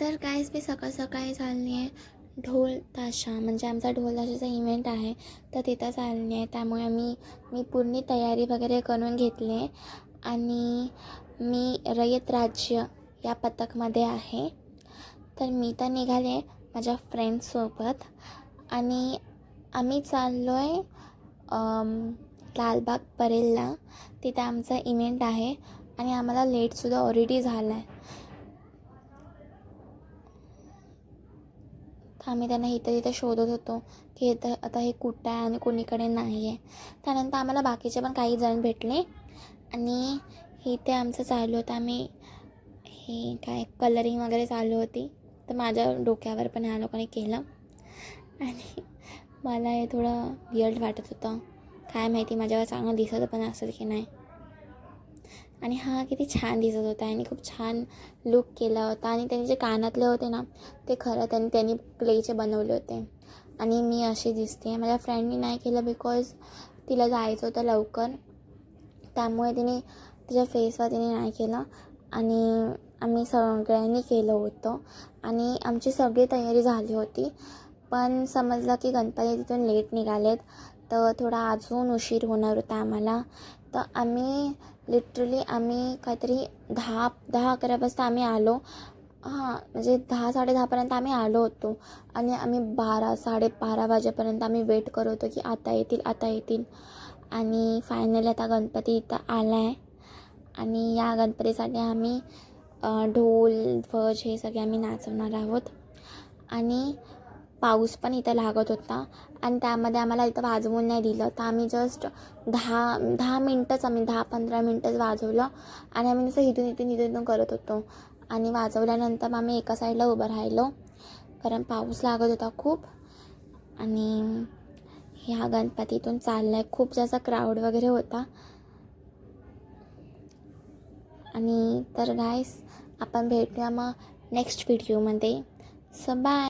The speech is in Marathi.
तर काहीच मी सकाळ सकाळी चालली आहे ढोल ताशा. म्हणजे आमचा ढोल ताशाचा इव्हेंट आहे. तर तिथं चालली आहे. त्यामुळे मी मी पूर्ण तयारी वगैरे करून घेतली आहे. आणि मी रयत राज्य या पथकमध्ये आहे. तर मी तर निघाले माझ्या फ्रेंड्ससोबत आणि आम्ही चाललो आहे लालबाग परेलला. तिथं आमचा इव्हेंट आहे. आणि आम्हाला लेटसुद्धा ऑलरेडी झाला आहे आम्ही त्यांना इथं तिथं शोधत होतो की इथं आता हे कुठं आहे आणि कोणीकडे नाही आहे. त्यानंतर आम्हाला बाकीचे पण काही जण भेटले आणि इथे आमचं चालू होतं. आम्ही हे काय कलरिंग वगैरे चालू होती. तर माझ्या डोक्यावर पण ह्या लोकांनी केलं. आणि मला हे थोडं वियर्ड वाटत होतं. काय माहिती माझ्यावर चांगलं दिसत पण असेल की नाही. आणि हा किती छान दिसत होता. आणि खूप छान लुक केला होता. आणि त्यांनी जे कानातले होते ना ते खरं त्यांनी त्यांनी क्लेचे बनवले होते. आणि मी अशी दिसते माझ्या फ्रेंडनी नाही केलं बिकॉज तिला जायचं होतं लवकर. त्यामुळे तिने तिच्या फेसवर तिने नाही केलं. आणि आम्ही सगळ्यांनी केलं होतं. आणि आमची सगळी तयारी झाली होती. पण समजलं की गणपती तिथून लेट निघालेत. तर थोडा अजून उशीर होणार होता आम्हाला. तर आम्ही लिटरली आम्ही काहीतरी दहा दहा अकरा वाजता आम्ही आलो. हां म्हणजे दहा साडे दहापर्यंत आम्ही आलो होतो. आणि आम्ही बारा साडेबारा वाजेपर्यंत आम्ही वेट करत होतो की आता येतील आता येतील. आणि फायनली आता गणपती इथं आला आहे आणि या गणपतीसाठी आम्ही ढोल ध्वज हे सगळे आम्ही नाचवणार आहोत. आणि पाऊस पण इथं लागत होता. आणि त्यामध्ये आम्हाला इथं वाजवून नाही दिलं. तर आम्ही जस्ट दहा दहा मिनटंच आम्ही दहा पंधरा मिनटंच वाजवलं. आणि आम्ही जसं इथून इथून इथून इथून करत होतो. आणि वाजवल्यानंतर मग आम्ही एका साईडला उभं राहिलो. कारण पाऊस लागत होता खूप. आणि ह्या गणपतीतून चालला आहे खूप जास्त क्राऊड वगैरे होता. आणि तर गायस आपण भेटूया मग नेक्स्ट व्हिडिओमध्ये स बाय